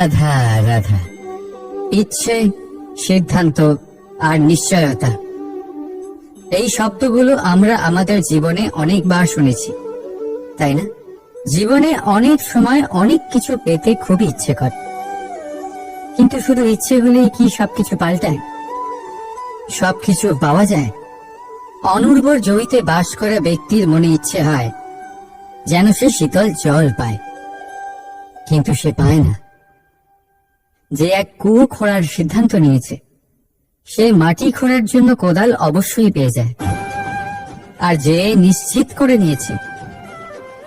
রাধা রাধা। ইচ্ছে, সিদ্ধান্ত আর নিশ্চয়তা। এই শব্দগুলো আমরা আমাদের জীবনে অনেকবার শুনেছি, তাই না? জীবনে অনেক সময় অনেক কিছু পেতে খুব ইচ্ছে করে। কিন্তু শুধু ইচ্ছে হলেই কি সবকিছু পাল্টায়? সবকিছু পাওয়া যায়? অনুর্বর জমিতে বাস করা ব্যক্তির মনে ইচ্ছে হয়, যেন সে শীতল জল পায়। কিন্তু সে পায় না। যে এক কুয়ো খোঁড়ার সিদ্ধান্ত নিয়েছে। সে মাটি খোঁড়ার জন্য কোদাল অবশ্যই পেয়ে যায়। আর যে নিশ্চিত করে নিয়েছে,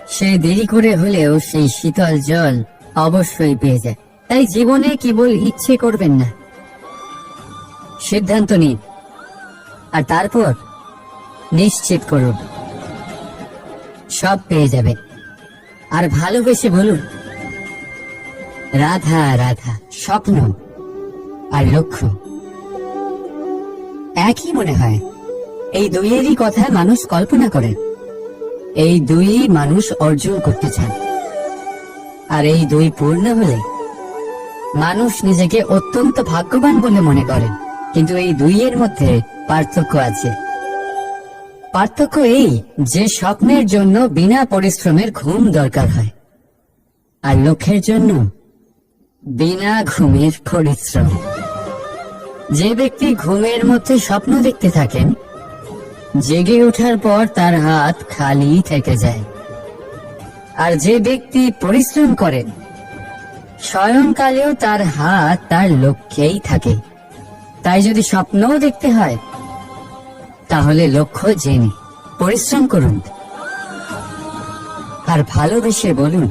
সে দেরি করে হলেও সেই শীতল জল অবশ্যই পেয়ে যায়। তাই জীবনে কেবল ইচ্ছে করবেন না। সিদ্ধান্ত নিন। আর তারপর নিশ্চিত করুন। সব পেয়ে যাবে আর ভালোবেসে বলুন রাধা রাধা, স্বপ্ন আর লক্ষ্য। একই মনে হয়, এই দুইয়েরই কথা মানুষ কল্পনা করেন এই দুই মানুষ অর্জন করতে চান আর এই দুই পূর্ণ হলে মানুষ নিজেকে অত্যন্ত ভাগ্যবান বলে মনে করেন কিন্তু এই দুইয়ের মধ্যে পার্থক্য আছে। পার্থক্য এই যে স্বপ্নের জন্য বিনা পরিশ্রমের ঘুম দরকার হয়। আর লক্ষ্যের জন্য বিনা ঘুমের পরিশ্রম। যে ব্যক্তি ঘুমের মধ্যে স্বপ্ন দেখতে থাকেন, জেগে ওঠার পর তার হাত খালি থেকে যায়। আর যে ব্যক্তি পরিশ্রম করেন, স্বয়ংকালেও তার হাত তার লক্ষ্যেই থাকে। তাই যদি স্বপ্নও দেখতে হয়, তাহলে লক্ষ্য জেনে পরিশ্রম করুন। আর ভালোবেসে বলুন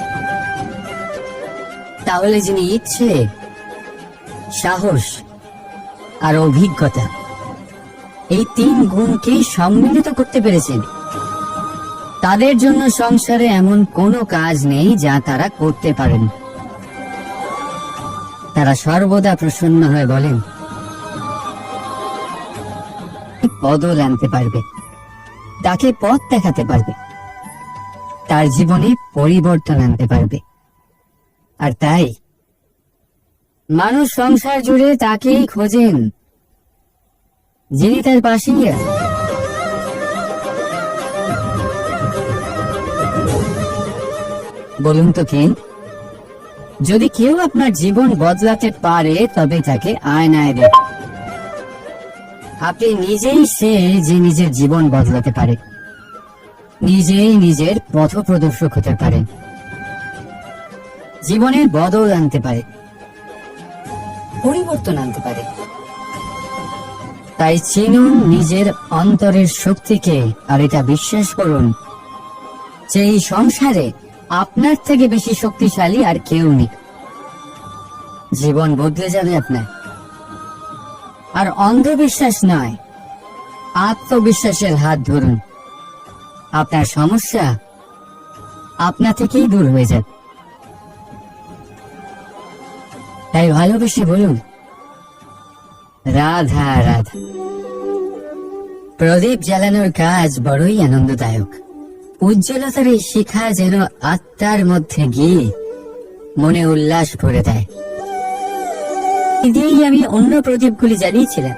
তাহলে যিনি ইচ্ছে, সাহস আর অভিজ্ঞতা, এই তিন গুণকে সম্মিলিত করতে পেরেছেন। তাদের জন্য সংসারে এমন কোনো কাজ নেই যা তারা করতে পারেন। তারা সর্বদা প্রসন্ন হয়ে বলেন বদল আনতে পারবে, তাকে পথ দেখাতে পারবে, তার জীবনে পরিবর্তন আনতে পারবে। আর তাই? মানুষ সংসার জুড়ে তাকেই খোঁজেন, যিনি তার আছেন। বলুন তো কে? যদি কেউ আপনার জীবন বদলাতে পারে, তবে তাকে আয়নায় দেখ আপনি নিজেই সে যে নিজের জীবন বদলাতে পারে, নিজেই নিজের পথ প্রদর্শক হতে পারেন। জীবনের বদল আনতে পারে, পরিবর্তন আনতে পারে। তাই চিনুন নিজের অন্তরের শক্তিকে, আর এটা বিশ্বাস করুন যে এই সংসারে আপনার থেকে বেশি শক্তিশালী আর কেউ নেই। জীবন বদলে যাবে আপনার। আর অন্ধবিশ্বাস নয়, আত্মবিশ্বাসের হাত ধরুন। আপনার সমস্যা আপনা থেকেই দূর হয়ে যাবে। তাই ভালোবেসে বলুন। রাধা রাধা। প্রদীপ জ্বালানোর কাজ বড়ই আনন্দদায়ক। উজ্জ্বলতার এই শিখা যেন আত্মার মধ্যে গিয়ে মনে উল্লাস ভরে দেয়। দিয়েই আমি অন্য প্রদীপগুলি জ্বালিয়েছিলাম।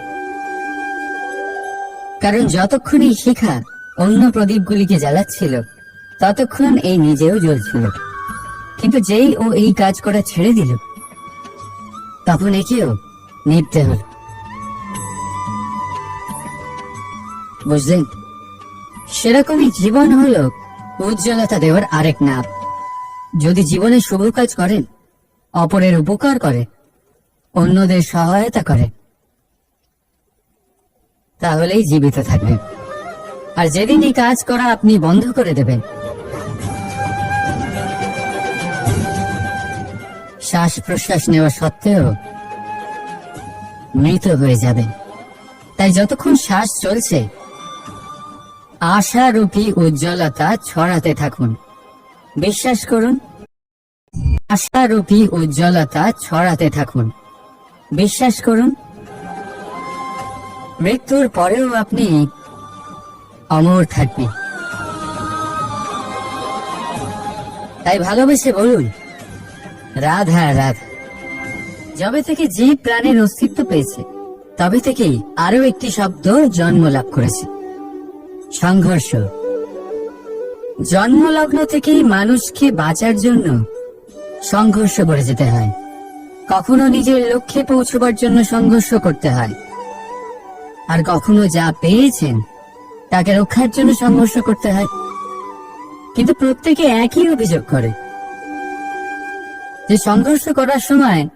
কারণ যতক্ষণ এই শিখা অন্য প্রদীপগুলিকে জ্বালাচ্ছিল, ততক্ষণ এই নিজেও জ্বলছিল। কিন্তু যেই ও এই কাজ করা ছেড়ে দিল তখন একেও নিভতে হল বুঝলেন? সেরকমই জীবন হলো উজ্জ্বলতা দেওয়ার আরেক নাম যদি জীবনে শুভ কাজ করেন, অপরের উপকার করে, অন্যদের সহায়তা করে, তাহলেই জীবিত থাকবেন। আর যেদিন এই কাজ করা আপনি বন্ধ করে দেবেন শ্বাস প্রশ্বাস নেওয়া সত্ত্বেও মৃত হয়ে যাবেন তাই যতক্ষণ শ্বাস চলছে, আশারূপী উজ্জ্বলতা ছড়াতে থাকুন। বিশ্বাস করুন, আশারূপী উজ্জ্বলতা ছড়াতে থাকুন। বিশ্বাস করুন, মৃত্যুর পরেও আপনি অমর থাকবেন। তাই ভালোবেসে বলুন রাধা রাধা। যবে থেকে জীব প্রাণের অস্তিত্ব পেয়েছে, তবে থেকেই আরও একটি শব্দ জন্ম লাভ করেছে। সংঘর্ষ। জন্মলগ্ন থেকেই মানুষকে বাঁচার জন্য সংঘর্ষ করে যেতে হয়। কখনো নিজের লক্ষ্যে পৌঁছবার জন্য সংঘর্ষ করতে হয়। আর কখনো যা পেয়েছেন, তাকে রক্ষার জন্য সংঘর্ষ করতে হয়। কিন্তু প্রত্যেকে একই অভিযোগ করে। যে সংঘর্ষ করার সময়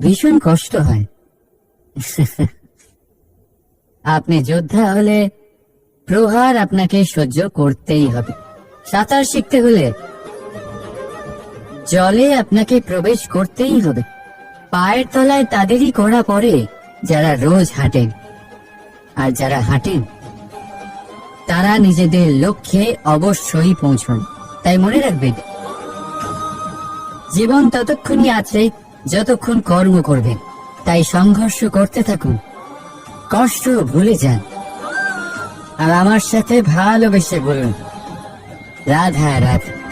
ভীষণ কষ্ট হয়। আপনি যোদ্ধা হলে প্রহার আপনাকে সহ্য করতেই হবে। সাঁতার শিখতে হলে জলে আপনাকে প্রবেশ করতেই হবে। পায়ের তলায় তাদেরই করা পড়ে যারা রোজ হাঁটেন। আর যারা হাঁটেন, তারা নিজেদের লক্ষ্যে অবশ্যই পৌঁছন। তাই মনে রাখবেন জীবন ততক্ষণই আছে যতক্ষণ কর্ম করবেন। তাই সংঘর্ষ করতে থাকুন। কষ্ট ভুলে যান। আর আমার সাথে ভালোবেসে বলুন, রাধা রাধা।